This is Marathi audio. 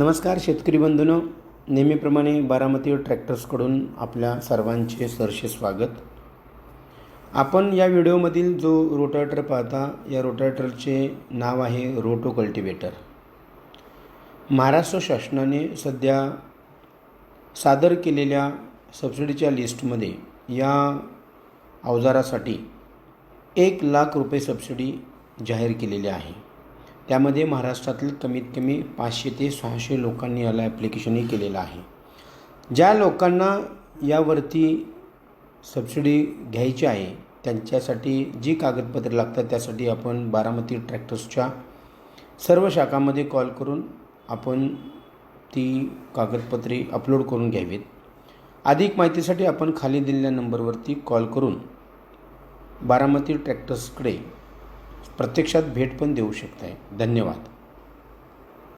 नमस्कार शेतकरी बंधूंनो. नेहमीप्रमाणे बारामती ट्रॅक्टर्सकडून आपल्या सर्वांचे सरसे स्वागत. आपण या व्हिडिओमधील जो रोटाटर पाहता या रोटाटरचे नाव आहे रोटो कल्टिवेटर. महाराष्ट्र शासनाने सध्या सादर केलेल्या सबसिडीच्या लिस्टमध्ये या अवजारासाठी एक लाख रुपये सबसिडी जाहीर केलेली आहे. त्यामध्ये महाराष्ट्रातील कमीत कमी पाचशे ते सहाशे लोकांनी याला ॲप्लिकेशनही केलेलं आहे. ज्या लोकांना यावरती सबसिडी घ्यायची आहे त्यांच्यासाठी जी कागदपत्रे लागतात त्यासाठी आपण बारामती ट्रॅक्टर्सच्या सर्व शाखामध्ये कॉल करून आपण ती कागदपत्रे अपलोड करून घ्यावीत. अधिक माहितीसाठी आपण खाली दिलेल्या नंबरवरती कॉल करून बारामती ट्रॅक्टर्सकडे प्रत्यक्षात भेट पण देऊ शकताय. धन्यवाद.